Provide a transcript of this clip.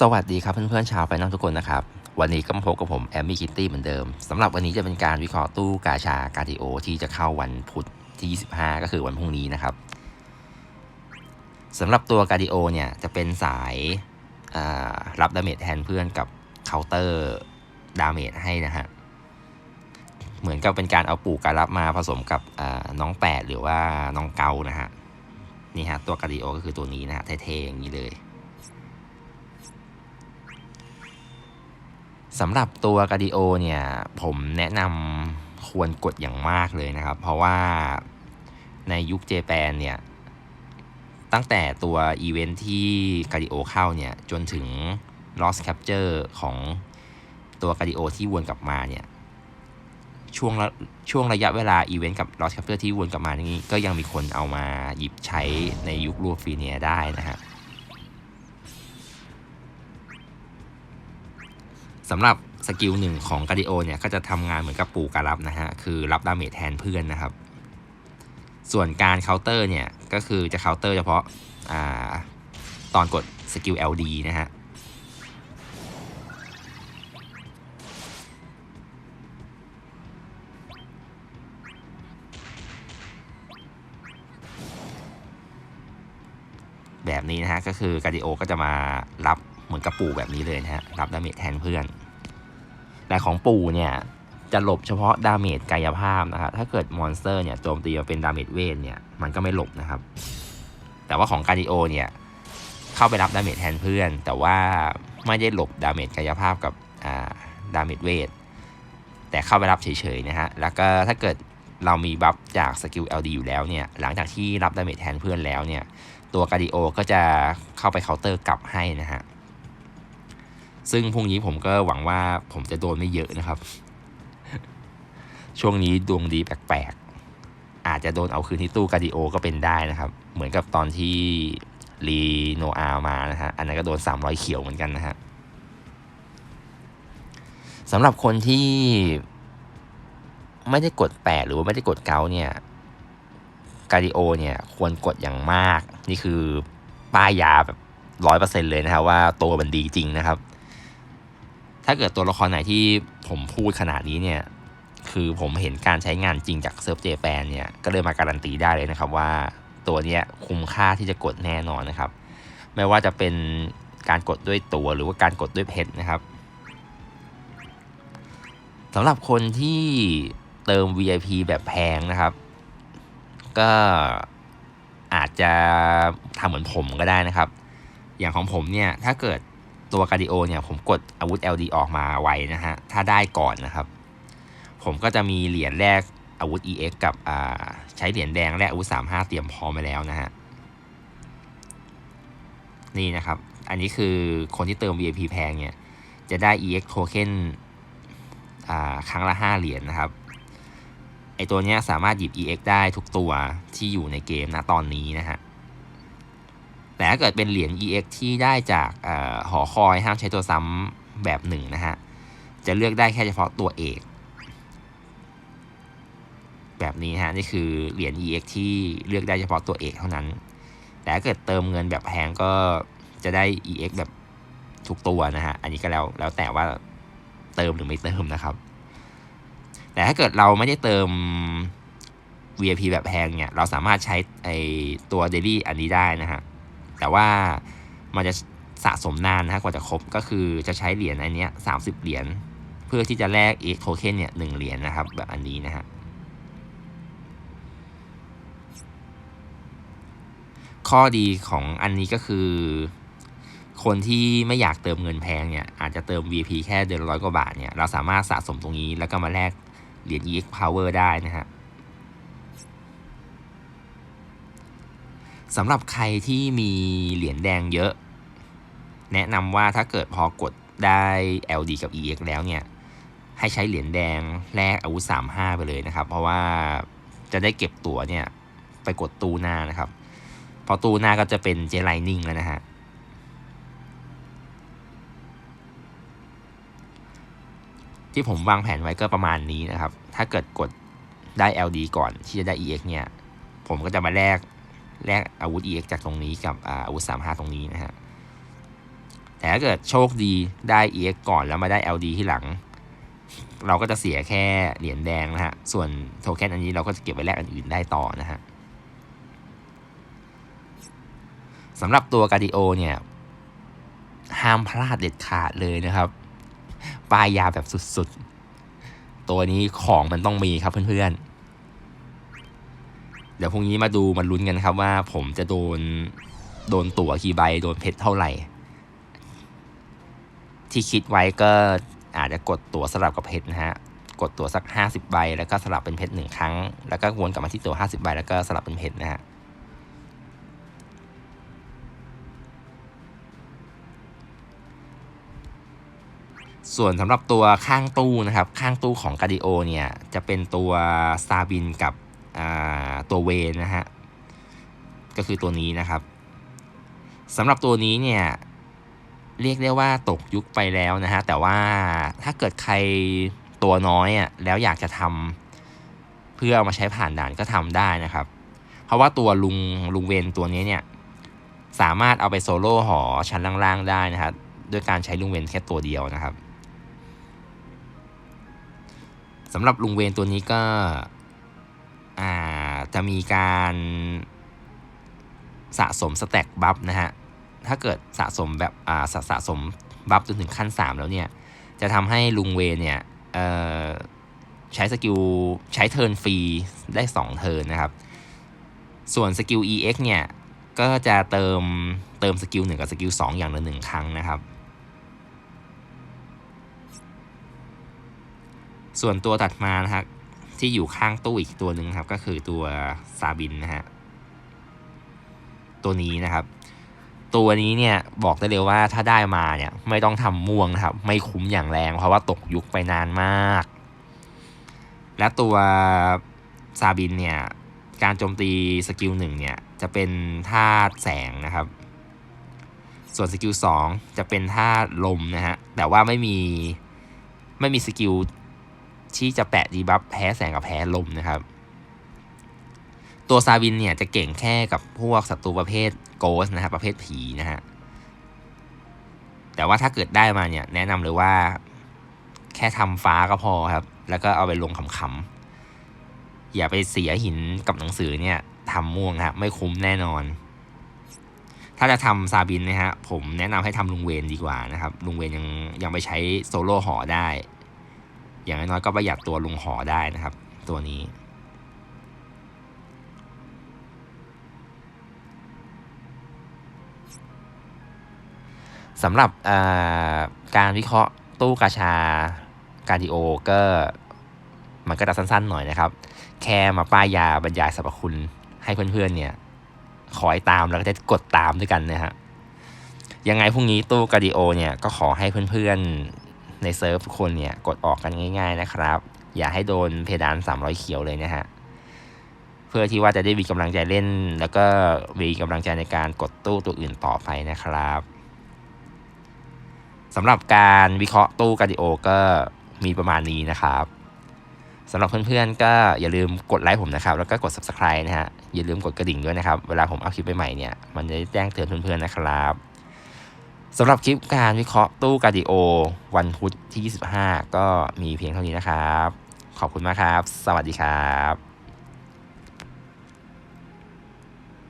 สวัสดีครับเพื่อนๆชาวไฟนอลทุกคนนะครับ วันนี้ก็มาพบกับผมแอมมี่คิตตี้เหมือนเดิมสำหรับวันนี้จะเป็นการวิเคราะห์ตู้กาชาการดิโอที่จะเข้าวันพุธที่ 25 ก็คือวันพรุ่งนี้นะครับสำหรับตัวการดิโอเนี่ยจะเป็นสายารับดาเมจแทนเพื่อนกับเคาน์เตอร์ดาเมจให้นะฮะเหมือนกับเป็นการเอาปู่การรับมาผสมกับน้องแปดหรือว่าน้องเกานะฮะนี่ฮะตัวการดิโอก็คือตัวนี้นะฮะเท่ๆอย่างนี้เลย สำหรับตัวกาดิโอเนี่ยผมแนะนำควรกดอย่างมากเลยนะครับ เพราะว่าในยุคเจแปนเนี่ย ตั้งแต่ตัวอีเวนท์ที่กาดิโอเข้าเนี่ย จนถึง Lost Capture ของตัวกาดิโอที่วนกลับมาเนี่ย ช่วงช่วงระยะเวลาอีเวนต์กับ Lost Capture ที่วนกลับมานี้ก็ยังมีคนเอามาหยิบใช้ในยุคลูฟีเนียได้นะฮะ สำหรับสกิลหนึ่งของกาดิโอเนี่ยก็จะทำงานเหมือนกับปูการรับนะฮะคือรับดาเมจแทนเพื่อนนะครับ ส่วนการเคาน์เตอร์เนี่ยก็คือจะเคาน์เตอร์เฉพาะอาตอนกดสกิล LD นะฮะแบบนี้นะฮะก็คือกาดิโอก็จะมารับ มือนกับปู่แบบนี้เลยนะฮะรับดาเมจแทนเพื่อน แต่ของปู่เนี่ยจะหลบเฉพาะดาเมจกายภาพนะครับถ้าเกิดมอนสเตอร์เนี่ยโจมตีมาเป็นดาเมจเวทเนี่ยมันก็ไม่หลบนะครับ แต่ว่าของการดิโอเนี่ยเข้าไปรับดาเมจแทนเพื่อน แต่ว่าไม่ได้หลบดาเมจกายภาพกับดาเมจเวทแต่เข้าไปรับเฉยๆนะฮะแล้วก็ถ้าเกิดเรามีบัฟจากสกิล LD อยู่แล้วเนี่ยหลังจากที่รับดาเมจแทนเพื่อนแล้วเนี่ยตัวการดิโอก็จะเข้าไปเคาน์เตอร์กลับให้นะฮะ ซึ่งพรุ่งนี้ผมก็หวังว่าผมจะโดนไม่เยอะนะครับ ช่วงนี้ดวงดีแปลกๆ อาจจะโดนเอาคืนที่ตู้การดิโอก็เป็นได้นะครับ เหมือนกับตอนที่รีโนอามานะฮะ อันนั้นก็โดน 300 เขียวเหมือนกันนะฮะสำหรับคนที่ไม่ได้กดแปดหรือว่าไม่ได้กดเกาเนี่ยการดิโอเนี่ยควรกดอย่างมาก นี่คือป้ายยาแบบร้อยเปอร์เซ็นเลยนะครับว่าตัวมันดีจริงนะครับ ถ้าเกิดตัวละครไหนที่ผมพูดขนาดนี้เนี่ย คือผมเห็นการใช้งานจริงจากเซิร์ฟเจแปนเนี่ย ก็เลยมาการันตีได้เลยนะครับว่าตัวเนี้ยคุ้มค่าที่จะกดแน่นอนนะครับ ไม่ว่าจะเป็นการกดด้วยตัวหรือว่าการกดด้วยเพชรนะครับสำหรับคนที่เติม VIP แบบแพงนะครับ ก็อาจจะทำเหมือนผมก็ได้นะครับ อย่างของผมเนี่ยถ้าเกิด ตัวการดิโอเนี่ยผมกดอาวุธ LD ออกมาไว้นะฮะ ถ้าได้ก่อนนะครับ ผมก็จะมีเหรียญแรกอาวุธ EX กับอ่าใช้เหรียญแดงแลกอาวุธ 35 เตรียมพร้อมไปแล้วนะฮะ นี่นะครับ อันนี้คือคนที่เติม VIP แพงเนี่ย จะได้ EX token อ่าครั้งละ 5 เหรียญนะครับ ไอตัวเนี้ยสามารถหยิบ EX ได้ทุกตัวที่อยู่ในเกมนะตอนนี้นะฮะ แต่ถ้าเกิดเป็นเหรียญ EX ที่ได้จากออหอคอยห้ามใช้ตัวซ้ำแบบหนึ่งนะฮะ จะเลือกได้แค่เฉพาะตัวเอก แบบนี้ฮะนี่คือเหรียญ EX ที่เลือกได้เฉพาะตัวเอกเท่านั้น แต่ถ้าเกิดเติมเงินแบบแพงก็จะได้ EX แบบทุกตัวนะฮะ อันนี้ก็แล้วแล้วแต่ว่าเติมหรือไม่เติมนะครับ แต่ถ้าเกิดเราไม่ได้เติม VIP แบบแพงเนี่ย เราสามารถใช้ไอตัว Daily อันนี้ได้นะฮะ แต่ว่ามันจะสะสมนานนะกว่าจะครบก็คือจะใช้เหรียญอันเนี้ยสามสิบเหรียญเพื่อที่จะแลก EX token เนี่ยหนึ่งเหรียญนะครับ แบบอันนี้นะฮะข้อดีของอันนี้ก็คือ คนที่ไม่อยากเติมเงินแพงเนี่ยอาจจะเติม VP แค่เดือนร้อยกว่าบาทเนี่ยเราสามารถสะสมตรงนี้แล้วก็มาแลกเหรียญ EX Power ได้นะฮะ สำหรับใครที่มีเหรียญแดงเยอะ แนะนำว่าถ้าเกิดพอกดได้ LD กับ EX แล้วเนี่ย ให้ใช้เหรียญแดงแลกอาวุธ 35 ไปเลยนะครับ เพราะว่าจะได้เก็บตั๋วเนี่ยไปกดตูหน้านะครับ พอตูหน้าก็จะเป็นเจไลนิ่งแล้วนะฮะที่ผมวางแผนไว้ก็ประมาณนี้นะครับ ถ้าเกิดกดได้ LD ก่อนที่จะได้ EX เนี่ย ผมก็จะมาแลก แลกอาวุธ EX จากตรงนี้กับอาวุธ 35 ตรงนี้นะฮะ แต่ถ้าเกิดโชคดีได้ EX ก่อนแล้วมาได้ LD ที่หลัง เราก็จะเสียแค่เหรียญแดงนะฮะ ส่วนโทเค็นอันนี้เราก็จะเก็บไว้แลกอันอื่นได้ต่อนะฮะสำหรับตัวกาดิโอเนี่ย ห้ามพลาดเด็ดขาดเลยนะครับป้ายยาแบบสุดๆ ตัวนี้ของมันต้องมีครับเพื่อนๆ เดี๋ยวพรุ่งนี้มาดูมาลุ้นกันครับว่าผมจะโดนโดนตั๋วกี่ใบโดนเพชรเท่าไหร่ ที่คิดไว้ก็อาจจะกดตั๋วสลับกับเพชรนะฮะกดตั๋วสัก 50 ใบ แล้วก็สลับเป็นเพชรหนึ่งครั้ง แล้วก็วนกลับมาที่ตั๋ว50 ใบ แล้วก็สลับเป็นเพชรนะฮะส่วนสำหรับตัวข้างตู้นะครับ ข้างตู้ของกาดิโอเนี่ย จะเป็นตัวซาบินกับ ตัวเวนนะฮะ ก็คือตัวนี้นะครับสำหรับตัวนี้เนี่ย เรียกได้ว่าตกยุคไปแล้วนะฮะ แต่ว่าถ้าเกิดใครตัวน้อยอะแล้วอยากจะทำเพื่อเอามาใช้ผ่านด่านก็ทำได้นะครับ เพราะว่าตัวลุงลุงเวนตัวนี้เนี่ย สามารถเอาไปโซโล่หอชั้นล่างๆได้นะครับด้วยการใช้ลุงเวนแค่ตัวเดียวนะครับสำหรับลุงเวนตัวนี้ก็ จะมีการสะสมสแต็กบัฟนะฮะ ถ้าเกิดสะสมแบบอ่าสะสะสมบัฟจนถึงขั้น 3 แล้วเนี่ย จะทำให้ลุงเวเนี่ยใช้สกิลใช้เทิร์นฟรีได้ 2 เทิร์นนะครับ ส่วนสกิล EX เนี่ย ก็จะเติมเติมสกิล1กับสกิล2อย่างละหนึ่งครั้งนะครับ ส่วนตัวตัดมานะครับ ที่อยู่ข้างตู้อีกตัวหนึ่งครับ ก็คือตัวซาบินนะฮะตัวนี้นะครับ ตัวนี้เนี่ยบอกได้เลยว่าถ้าได้มาเนี่ยไม่ต้องทำม่วงนะครับ ไม่คุ้มอย่างแรง เพราะว่าตกยุคไปนานมาก และตัวซาบินเนี่ยการโจมตีสกิลหนึ่งเนี่ยจะเป็นธาตุแสงนะครับ ส่วนสกิลสองจะเป็นธาตุลมนะฮะแต่ว่าไม่มีไม่มีสกิล ที่จะแปะดีบัฟแพ้แสงกับแพ้ลมนะครับ ตัวซาวินเนี่ยจะเก่งแค่กับพวกศัตรูประเภทโกสนะครับประเภทผีนะฮะแต่ว่าถ้าเกิดได้มาเนี่ยแนะนำเลยว่าแค่ทำฟ้าก็พอครับ แล้วก็เอาไปลงขำๆอย่าไปเสียหินกับหนังสือเนี่ยทำม่วงครับไม่คุ้มแน่นอน ถ้าจะทำซาบินนะฮะผมแนะนำให้ทำลุงเวนดีกว่านะครับ ลุงเวนยังยังไปใช้โซโล่หอได้ อย่างน้อยก็ประหยัดตัวลุงหอได้นะครับ ตัวนี้ สำหรับการวิเคราะห์ตู้กาชาการดิโอก็มันก็จะสั้นๆหน่อยนะครับ แค่มาป้ายยาบรรยายสรรพคุณให้เพื่อนๆเนี่ยคอยตามแล้วก็จะกดตามด้วยกันนะฮะยังไงพรุ่งนี้ตู้กาดิโอเนี่ยก็ขอให้เพื่อนๆ ในเซิร์ฟทุกคนเนี่ยกดออกกันง่าย ๆนะครับ อย่าให้โดนเพดาน 300 เขียวเลยนะฮะ เพื่อที่ว่าจะได้มีกำลังใจเล่น แล้วก็มีกำลังใจในการกดตู้ตัวอื่นต่อไปนะครับสำหรับการวิเคราะห์ตู้การดิโอก็มีประมาณนี้นะครับสำหรับเพื่อนๆก็อย่าลืมกดไลค์ผมนะครับ แล้วก็กด subscribe นะฮะ อย่าลืมกดกระดิ่งด้วยนะครับ เวลาผมเอาคลิปใหม่ๆเนี่ย มันจะแจ้งเตือนเพื่อนๆนะครับ สำหรับคลิปการวิเคราะห์ตู้การดิโอ วันพุธที่ 25 ก็มีเพียงเท่านี้นะครับ ขอบคุณมากครับ สวัสดีครับ